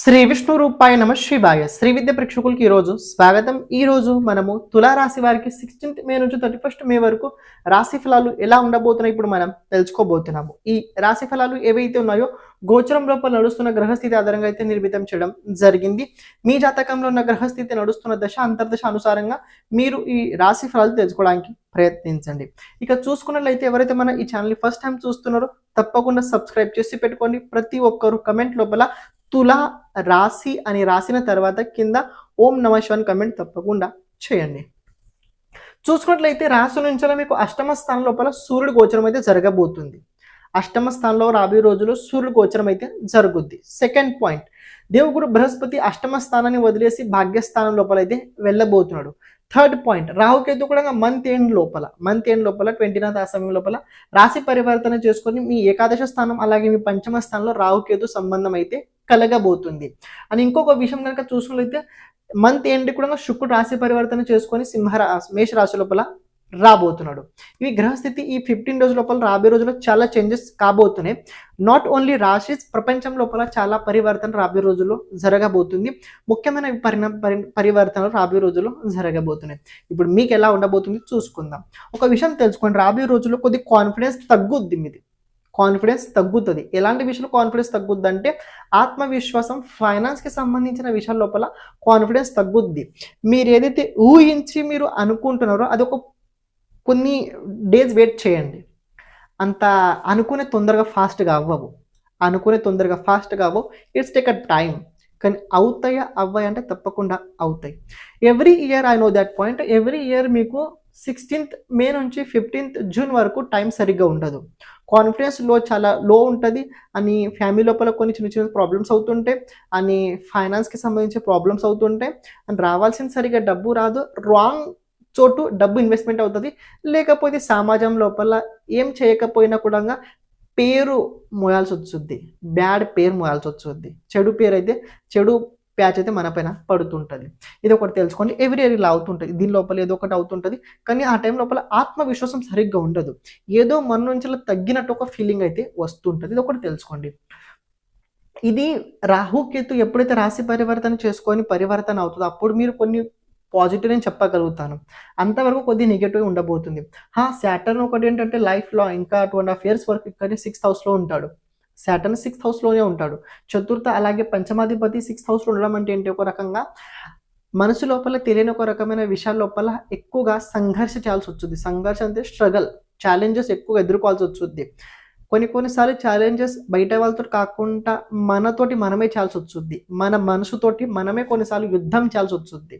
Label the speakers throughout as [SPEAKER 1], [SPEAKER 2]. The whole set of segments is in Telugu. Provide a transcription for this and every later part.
[SPEAKER 1] శ్రీ విష్ణు రూపాయ నమ శివాయ. శ్రీ విద్య ప్రేక్షకులకి ఈరోజు స్వాగతం. ఈ రోజు మనము తులారాశి వారికి సిక్స్టీన్త్ మే నుంచి థర్టీ ఫస్ట్ మే వరకు రాశి ఫలాలు ఎలా ఉండబోతున్నాయి ఇప్పుడు మనం తెలుసుకోబోతున్నాము. ఈ రాశి ఫలాలు ఏవైతే ఉన్నాయో గోచరం లోపల నడుస్తున్న గ్రహస్థితి ఆధారంగా అయితే నిర్మితం చేయడం జరిగింది. మీ జాతకంలో ఉన్న గ్రహస్థితి నడుస్తున్న దశ అంతర్దశ అనుసారంగా మీరు ఈ రాశి ఫలాలు తెలుసుకోవడానికి ప్రయత్నించండి. ఇక చూసుకున్నట్లయితే ఎవరైతే మన ఈ ఛానల్ని ఫస్ట్ టైం చూస్తున్నారో తప్పకుండా సబ్స్క్రైబ్ చేసి పెట్టుకోండి. ప్రతి ఒక్కరు కమెంట్ లోపల తులా రాశి అని రాసిన తర్వాత కింద ఓం నమ శివన్ కమెంట్ తప్పకుండా చేయండి. చూసుకున్నట్లయితే రాశి నుంచి మీకు అష్టమ స్థానం లోపల సూర్యుడు గోచరం అయితే జరగబోతుంది. అష్టమ స్థానంలో రాబోయే రోజుల్లో సూర్యుడు గోచరం అయితే జరుగుద్ది. సెకండ్ పాయింట్ దేవుగురు బృహస్పతి అష్టమ స్థానాన్ని వదిలేసి భాగ్యస్థానం లోపల అయితే వెళ్ళబోతున్నాడు. థర్డ్ పాయింట్ రాహుకేతు కూడా మంత్ ఎండ్ లోపల మంత్ ఎండ్ లోపల ట్వంటీ నైన్త్ ఆ సమయం లోపల రాశి పరివర్తన చేసుకొని మీ ఏకాదశ స్థానం అలాగే మీ పంచమ స్థానంలో రాహుకేతు సంబంధం అయితే కలగబోతుంది. అని ఇంకొక విషయం కనుక చూసుకున్నట్లయితే మంత్ ఎండ్ కూడా శుక్రుడు రాశి పరివర్తన చేసుకొని సింహ మేష రాశి లోపల రాబోతున్నాడు. ఇవి గ్రహస్థితి ఈ ఫిఫ్టీన్ డేస్ లోపల రాబోయే రోజుల్లో చాలా చేంజెస్ కాబోతున్నాయి. నాట్ ఓన్లీ రాశిస్ ప్రపంచం లోపల చాలా పరివర్తన రాబోయే రోజుల్లో జరగబోతుంది. ముఖ్యమైన పరిణ పరి పరివర్తనలు రాబోయే రోజుల్లో జరగబోతున్నాయి. ఇప్పుడు మీకు ఎలా ఉండబోతుంది చూసుకుందాం. ఒక విషయం తెలుసుకోండి రాబోయే రోజుల్లో కొద్ది కాన్ఫిడెన్స్ తగ్గుద్ది మీది. కాన్ఫిడెన్స్ తగ్గుతుంది. ఎలాంటి విషయంలో కాన్ఫిడెన్స్ తగ్గుద్ది అంటే ఆత్మవిశ్వాసం ఫైనాన్స్కి సంబంధించిన విషయాల లోపల కాన్ఫిడెన్స్ తగ్గుద్ది. మీరు ఏదైతే ఊహించి మీరు అనుకుంటున్నారో అది ఒక కొన్ని డేస్ వెయిట్ చేయండి. అంత అనుకునే తొందరగా ఫాస్ట్గా అవ్వవు. అనుకునే తొందరగా ఫాస్ట్గా అవ్వవు. ఇట్స్ టేక్ అ టైం కానీ అవుతాయా అవ్వాయి అంటే తప్పకుండా అవుతాయి. Every year I know that point. Every year మీకు సిక్స్టీన్త్ మే నుంచి ఫిఫ్టీన్త్ జూన్ వరకు టైం సరిగ్గా ఉండదు. కాన్ఫిడెన్స్లో చాలా లో ఉంటుంది. అని ఫ్యామిలీ లోపల కొన్ని చిన్న చిన్న ప్రాబ్లమ్స్ అవుతుంటాయి. అని ఫైనాన్స్కి సంబంధించి ప్రాబ్లమ్స్ అవుతుంటాయి. అని రావాల్సిన సరిగా డబ్బు రాదు. రాంగ్ చోటు డబ్బు ఇన్వెస్ట్మెంట్ అవుతుంది. లేకపోతే సమాజం లోపల ఏం చేయకపోయినా కూడా పేరు మోయాల్సి వచ్చుద్ది బ్యాడ్ పేరు మోయాల్సి వచ్చుద్ది చెడు పేరు అయితే చెడు ప్యాచ్ అయితే మన పైన పడుతుంటుంది. ఇది ఒకటి తెలుసుకోండి. ఎవ్రీ ఇయర్ ఇలా అవుతుంటుంది. దీని లోపల ఏదో ఒకటి అవుతుంటుంది. కానీ ఆ టైం లోపల ఆత్మవిశ్వాసం సరిగ్గా ఉండదు. ఏదో మన నుంచి తగ్గినట్టు ఒక ఫీలింగ్ అయితే వస్తుంటుంది. ఇది ఒకటి తెలుసుకోండి. ఇది రాహుకేతు ఎప్పుడైతే రాశి పరివర్తన చేసుకొని పరివర్తన అవుతుందో అప్పుడు మీరు కొన్ని పాజిటివ్ నేను చెప్పగలుగుతాను. అంతవరకు కొద్ది నెగిటివ్ ఉండబోతుంది. హా శాటర్న్ ఒకటి ఏంటంటే లైఫ్లో ఇంకా టూ అండ్ హాఫ్ ఇయర్స్ వరకు ఇక్కడ సిక్స్త్ హౌస్లో ఉంటాడు. శాటన్ సిక్స్త్ హౌస్లోనే ఉంటాడు. చతుర్థ అలాగే పంచమాధిపతి సిక్స్త్ హౌస్లో ఉండడం అంటే ఏంటి? ఒక రకంగా మనసు లోపల తెలియని ఒక రకమైన విషయాల లోపల ఎక్కువగా సంఘర్ష చేయాల్సి వచ్చింది సంఘర్ష అంటే స్ట్రగల్ ఛాలెంజెస్ ఎక్కువగా ఎదుర్కోవాల్సి వచ్చింది కొన్ని కొన్నిసార్లు ఛాలెంజెస్ బయట వాళ్ళతో కాకుండా మనతోటి మనమే చేయాల్సి వచ్చింది మన మనసుతోటి మనమే కొన్నిసార్లు యుద్ధం చేయాల్సి వచ్చింది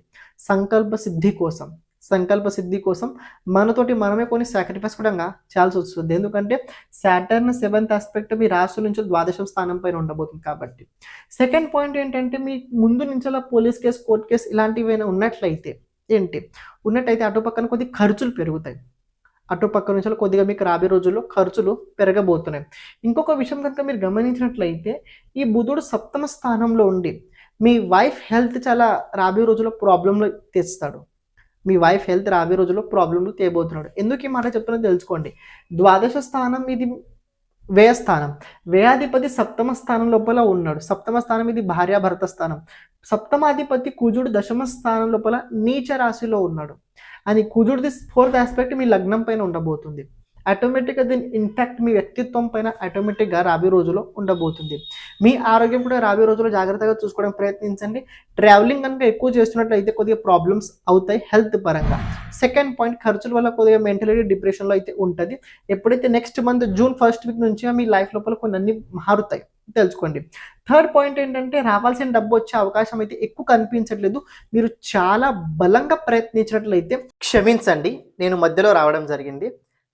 [SPEAKER 1] సంకల్ప సిద్ధి కోసం. సంకల్ప సిద్ధి కోసం మనతోటి మనమే కొన్ని సాక్రిఫైస్ కూడా చేయాల్సి వస్తుంది. ఎందుకంటే సాటర్న్ సెవెంత్ ఆస్పెక్ట్ మీ రాశి నుంచి ద్వాదశం స్థానం పైన ఉండబోతుంది కాబట్టి. సెకండ్ పాయింట్ ఏంటంటే మీ ముందు నుంచి అలా పోలీస్ కేసు కోర్ట్ కేసు ఇలాంటివి ఏమైనా ఉన్నట్లయితే ఏంటి? ఉన్నట్టయితే అటు పక్కన కొద్ది ఖర్చులు పెరుగుతాయి. అటు పక్క నుంచి కొద్దిగా మీకు రాబోయే రోజుల్లో ఖర్చులు పెరగబోతున్నాయి. ఇంకొక విషయం కనుక మీరు గమనించినట్లయితే ఈ బుధుడు సప్తమ స్థానంలో ఉండి మీ వైఫ్ హెల్త్ చాలా రాబోయే రోజుల్లో ప్రాబ్లంలో తెస్తాడు. మీ వైఫ్ హెల్త్ రాబోయే రోజుల్లో ప్రాబ్లంలు తేబోతున్నాడు. ఎందుకు ఈ మాట చెప్తున్నది తెలుసుకోండి. ద్వాదశ స్థానం ఇది వ్యయస్థానం. వ్యయాధిపతి సప్తమ స్థానం లోపల ఉన్నాడు. సప్తమ స్థానం ఇది భార్యాభర్త స్థానం. సప్తమాధిపతి కుజుడు దశమ స్థానం లోపల నీచ రాశిలో ఉన్నాడు. అని కుజుడిది ఫోర్త్ ఆస్పెక్ట్ మీ లగ్నం పైన ఉండబోతుంది. ఆటోమేటిక్గా దీని ఇంపాక్ట్ మీ వ్యక్తిత్వం పైన ఆటోమేటిక్గా రాబోయే రోజుల్లో ఉండబోతుంది. మీ ఆరోగ్యం కూడా రాబోయే రోజుల్లో జాగ్రత్తగా చూసుకోవడానికి ప్రయత్నించండి. ట్రావెలింగ్ కనుక ఎక్కువ చేస్తున్నట్లయితే కొద్దిగా ప్రాబ్లమ్స్ అవుతాయి హెల్త్ పరంగా. సెకండ్ పాయింట్ ఖర్చుల వల్ల కొద్దిగా మెంటలిటీ డిప్రెషన్లో అయితే ఉంటుంది. ఎప్పుడైతే next month June first week నుంచి మీ లైఫ్ లోపల కొన్ని అన్ని మారుతాయి. తెలుసుకోండి. థర్డ్ పాయింట్ ఏంటంటే రావాల్సిన డబ్బు వచ్చే అవకాశం అయితే ఎక్కువ కనిపించట్లేదు. మీరు చాలా బలంగా ప్రయత్నించినట్లయితే క్షమించండి. నేను మధ్యలో రావడం జరిగింది.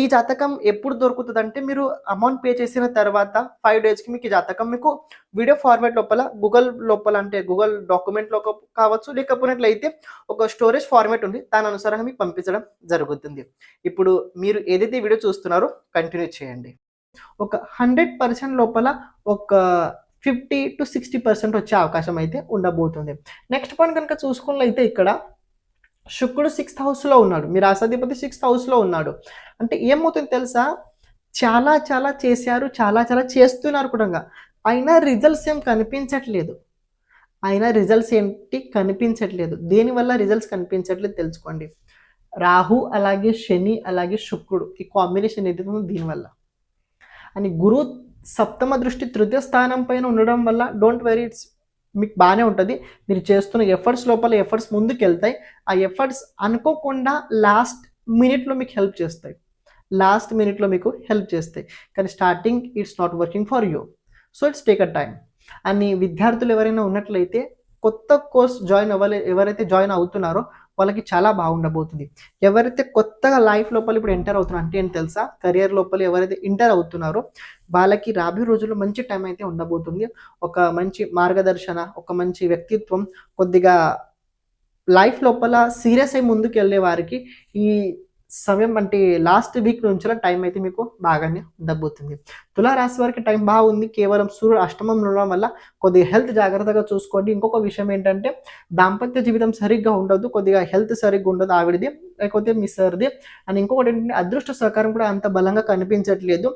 [SPEAKER 1] ఈ జాతకం ఎప్పుడు దొరుకుతుంది అంటే మీరు అమౌంట్ పే చేసిన తర్వాత ఫైవ్ డేస్కి మీకు ఈ జాతకం మీకు వీడియో ఫార్మాట్ లోపల గూగుల్ లోపల అంటే గూగుల్ డాక్యుమెంట్లో కావచ్చు లేకపోయినట్లయితే ఒక స్టోరేజ్ ఫార్మాట్ ఉంది. దాని అనుసారంగా మీకు పంపించడం జరుగుతుంది. ఇప్పుడు మీరు ఏదైతే వీడియో చూస్తున్నారో కంటిన్యూ చేయండి. ఒక హండ్రెడ్ పర్సెంట్ లోపల ఒక ఫిఫ్టీ టు సిక్స్టీ పర్సెంట్ వచ్చే అవకాశం అయితే ఉండబోతుంది. నెక్స్ట్ పాయింట్ కనుక చూసుకున్నట్లయితే ఇక్కడ శుక్రుడు సిక్స్త్ హౌస్లో ఉన్నాడు. మీ రాసాధిపతి సిక్స్త్ హౌస్లో ఉన్నాడు. అంటే ఏమవుతుంది తెలుసా? చాలా చాలా చేశారు చాలా చాలా చేస్తున్నారు కూడా. అయినా రిజల్ట్స్ ఏం కనిపించట్లేదు. అయినా రిజల్ట్స్ ఏంటి కనిపించట్లేదు. దేనివల్ల రిజల్ట్స్ కనిపించట్లేదు తెలుసుకోండి. రాహు అలాగే శని అలాగే శుక్రుడు ఈ కాంబినేషన్ ఏదైతే దీనివల్ల అని గురు సప్తమ దృష్టి తృతీయ స్థానం పైన ఉండడం వల్ల డోంట్ వెరీ ఇట్స్ మీకు బాగానే ఉంటుంది. మీరు చేస్తున్న ఎఫర్ట్స్ లోపల ఎఫర్ట్స్ ముందుకు వెళ్తాయి ఆ ఎఫర్ట్స్ అనుకోకుండా లాస్ట్ మినిట్లో మీకు హెల్ప్ చేస్తాయి. లాస్ట్ మినిట్లో మీకు హెల్ప్ చేస్తాయి. కానీ starting it's not working for you so it's take a time అని విద్యార్థులు ఎవరైనా ఉన్నట్లయితే కొత్త కోర్స్ జాయిన్ అవ్వలే ఎవరైతే జాయిన్ అవుతున్నారో వాళ్ళకి చాలా బాగుండబోతుంది. ఎవరైతే కొత్తగా లైఫ్ లోపల ఇప్పుడు ఎంటర్ అవుతున్నారు అంటే ఏంటి తెలుసా కెరియర్ లోపల ఎవరైతే ఎంటర్ అవుతున్నారో వాళ్ళకి రాబోయే రోజుల్లో మంచి టైం అయితే ఉండబోతుంది. ఒక మంచి మార్గదర్శన ఒక మంచి వ్యక్తిత్వం కొద్దిగా లైఫ్ లోపల సీరియస్ అయి ముందుకు వెళ్ళే వారికి ఈ సమయం అంటే లాస్ట్ వీక్ నుంచి టైం అయితే మీకు బాగానే ఉండబోతుంది. తులారాశి వారికి టైం బాగుంది. కేవలం సూర్యుడు అష్టమం ఉండడం వల్ల కొద్దిగా హెల్త్ జాగ్రత్తగా చూసుకోండి. ఇంకొక విషయం ఏంటంటే దాంపత్య జీవితం సరిగ్గా ఉండదు. కొద్దిగా హెల్త్ సరిగ్గా ఉండదు. ఆవిడది లేకపోతే మీ సర్ది అండ్ ఇంకొకటి ఏంటంటే అదృష్ట సహకారం కూడా అంత బలంగా కనిపించట్లేదు.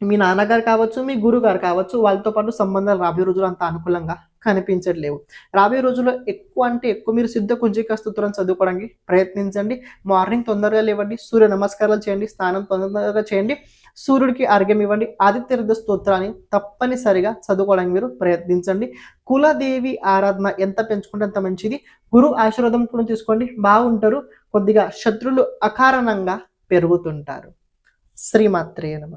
[SPEAKER 1] మీ నాన్నగారు కావచ్చు మీ గురుగారు కావచ్చు వాళ్ళతో పాటు సంబంధాలు రాబోయే రోజులు అంత అనుకూలంగా కనిపించట్లేవు. రాబోయే రోజుల్లో ఎక్కువ అంటే ఎక్కువ మీరు సిద్ధ కుంజిక స్తోత్రం చదువుకోవడానికి ప్రయత్నించండి. మార్నింగ్ తొందరగా లేవండి. సూర్య నమస్కారాలు చేయండి. స్నానం తొందరగా చేయండి. సూర్యుడికి అర్ఘ్యం ఇవ్వండి. ఆదిత్య స్తోత్రాన్ని తప్పనిసరిగా చదువుకోవడానికి మీరు ప్రయత్నించండి. కులదేవి ఆరాధన ఎంత పెంచుకుంటే అంత మంచిది. గురు ఆశీర్వాదం కూడా తీసుకోండి. బాగుంటారు. కొద్దిగా శత్రులు అకారణంగా పెరుగుతుంటారు. శ్రీమాత్రేయ నమ.